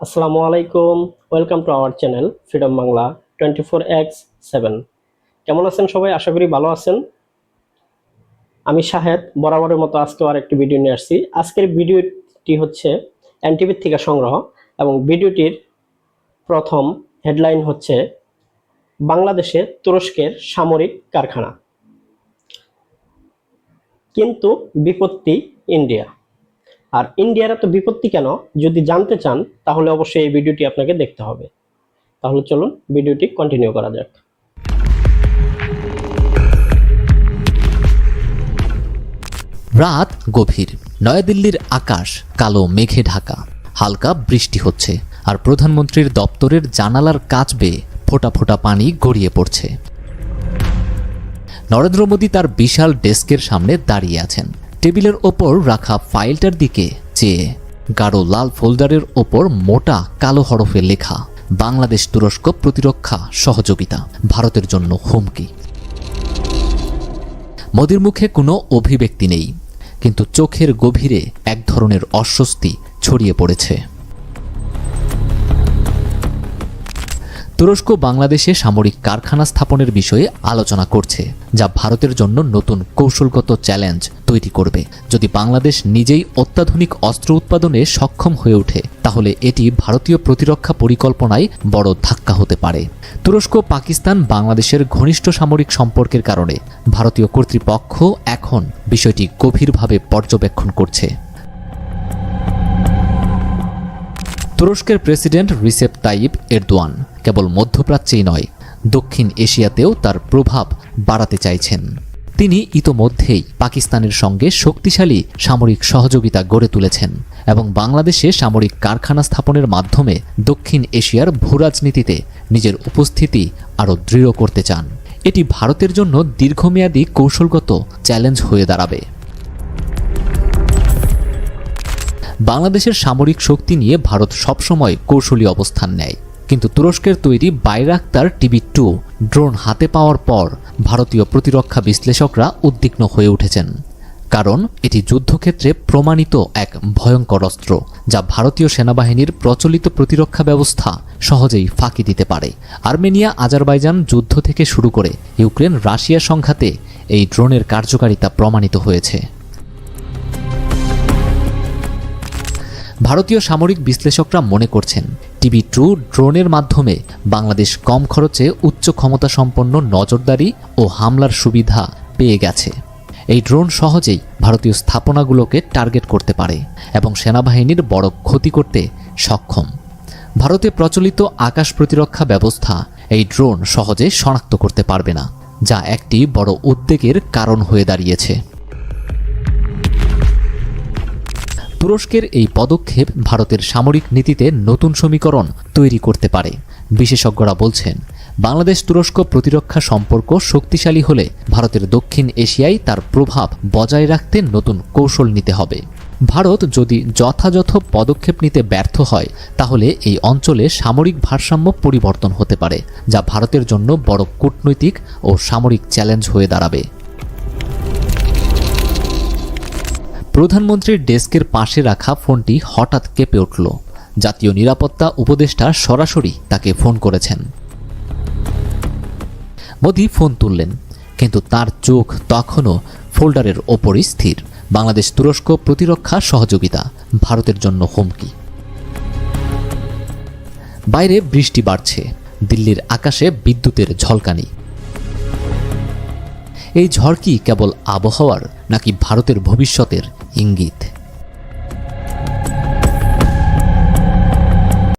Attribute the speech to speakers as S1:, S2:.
S1: আসসালামু আলাইকুম, welcome to our channel Freedom Bangla twenty four X seven. কেমন আছেন সবাই? আশা করি ভালো আছেন। আমি শাহেদ, বরাবরের মতো আজকেও আর একটি ভিডিও নিয়ে আসছি। আজকের ভিডিওটি হচ্ছে এনটিভির থেকে সংগ্রহ এবং ভিডিওটির প্রথম হেডলাইন হচ্ছে বাংলাদেশে তুরস্কের সামরিক কারখানা। কিন্তু বিপত্তি ইন্ডিয়া। আর ইন্ডিয়ার এত বিপত্তি কেন? যদি জানতে চান, তাহলে অবশ্যই এই ভিডিওটি আপনাকে দেখতে হবে। তাহলে চলুন ভিডিওটি কন্টিনিউ করা যাক।
S2: রাত গভীর। নয়াদিল্লির আকাশ কালো, মেঘে ঢাকা। হালকা বৃষ্টি হচ্ছে আর প্রধানমন্ত্রীর দপ্তরের জানালার কাচ বেয়ে ফোঁটা ফোঁটা পানি গড়িয়ে পড়ছে। নরেন্দ্র মোদী তার বিশাল ডেস্কের সামনে দাঁড়িয়ে আছেন। টেবিলের ওপর রাখা ফাইলটার দিকে চেয়ে গাঢ় লাল ফোল্ডারের ওপর মোটা কালো হরফে লেখা, বাংলাদেশ তুরস্ক প্রতিরক্ষা সহযোগিতা, ভারতের জন্য হুমকি। মোদির মুখে কোনো অভিব্যক্তি নেই, কিন্তু চোখের গভীরে এক ধরনের অস্বস্তি ছড়িয়ে পড়েছে। তুরস্ক বাংলাদেশে সামরিক কারখানা স্থাপনের বিষয়ে আলোচনা করছে, যা ভারতের জন্য নতুন কৌশলগত চ্যালেঞ্জ তৈরি করবে। যদি বাংলাদেশ নিজেই অত্যাধুনিক অস্ত্র উৎপাদনে সক্ষম হয়ে ওঠে, তাহলে এটি ভারতীয় প্রতিরক্ষা পরিকল্পনায় বড় ধাক্কা হতে পারে। তুরস্ক পাকিস্তান বাংলাদেশের ঘনিষ্ঠ সামরিক সম্পর্কের কারণে ভারতীয় কর্তৃপক্ষ এখন বিষয়টি গভীরভাবে পর্যবেক্ষণ করছে। তুরস্কের প্রেসিডেন্ট রিসেপ তাইব এরদোয়ান কেবল মধ্যপ্রাচ্যেই নয়, দক্ষিণ এশিয়াতেও তার প্রভাব বাড়াতে চাইছেন। তিনি ইতোমধ্যেই পাকিস্তানের সঙ্গে শক্তিশালী সামরিক সহযোগিতা গড়ে তুলেছেন এবং বাংলাদেশে সামরিক কারখানা স্থাপনের মাধ্যমে দক্ষিণ এশিয়ার ভূরাজনীতিতে নিজের উপস্থিতি আরও দৃঢ় করতে চান। এটি ভারতের জন্য দীর্ঘমেয়াদী কৌশলগত চ্যালেঞ্জ হয়ে দাঁড়াবে। বাংলাদেশের সামরিক শক্তি নিয়ে ভারত সবসময় কৌশলী অবস্থান নেয়। কিন্তু তুরস্কের তৈরি বাইরাক্তার টিভি টু, ড্রোন হাতে পাওয়ার পর ভারতীয় প্রতিরক্ষা বিশ্লেষকরা উদ্বিগ্ন হয়ে উঠেছেন। কারণ এটি যুদ্ধক্ষেত্রে প্রমাণিত এক ভয়ঙ্কর অস্ত্র, যা ভারতীয় সেনাবাহিনীর প্রচলিত প্রতিরক্ষা ব্যবস্থা সহজেই ফাঁকি দিতে পারে। আর্মেনিয়া, আজারবাইজান যুদ্ধ থেকে শুরু করে ইউক্রেন, রাশিয়া সংঘাতে এই ড্রোনের কার্যকারিতা প্রমাণিত হয়েছে। ভারতীয় সামরিক বিশ্লেষকরা মনে করছেন টিভি টু ড্রোনের মাধ্যমে বাংলাদেশ কম খরচে উচ্চ ক্ষমতা সম্পন্ন নজরদারি ও হামলার সুবিধা পেয়ে গেছে। এই ড্রোন সহজেই ভারতীয় স্থাপনাগুলোকে টার্গেট করতে পারে এবং সেনাবাহিনীর বড় ক্ষতি করতে সক্ষম। ভারতে প্রচলিত আকাশ প্রতিরক্ষা ব্যবস্থা এই ড্রোন সহজে শনাক্ত করতে পারবে না, যা একটি বড় উদ্বেগের কারণ হয়ে দাঁড়িয়েছে। তুরস্কের এই পদক্ষেপ ভারতের সামরিক নীতিতে নতুন সমীকরণ তৈরি করতে পারে। বিশেষজ্ঞরা বলছেন, বাংলাদেশ তুরস্ক প্রতিরক্ষা সম্পর্ক শক্তিশালী হলে ভারতের দক্ষিণ এশিয়ায় তার প্রভাব বজায় রাখতে নতুন কৌশল নিতে হবে। ভারত যদি যথাযথ পদক্ষেপ নিতে ব্যর্থ হয়, তাহলে এই অঞ্চলে সামরিক ভারসাম্য পরিবর্তন হতে পারে, যা ভারতের জন্য বড় কূটনৈতিক ও সামরিক চ্যালেঞ্জ হয়ে দাঁড়াবে। প্রধানমন্ত্রীর ডেস্কের পাশে রাখা ফোনটি হঠাৎ কেঁপে উঠল। জাতীয় নিরাপত্তা উপদেষ্টা সরাসরি তাকে ফোন করেছেন। মোদি ফোন তুললেন, কিন্তু তার চোখ তখনও ফোল্ডারের ওপরই স্থির। বাংলাদেশ তুরস্ক প্রতিরক্ষা সহযোগিতা, ভারতের জন্য হুমকি। বাইরে বৃষ্টি বাড়ছে, দিল্লির আকাশে বিদ্যুতের ঝলকানি। এই ঝড় কি কেবল আবহাওয়ার নাকি ভারতের ভবিষ্যতের ইঙ্গিত?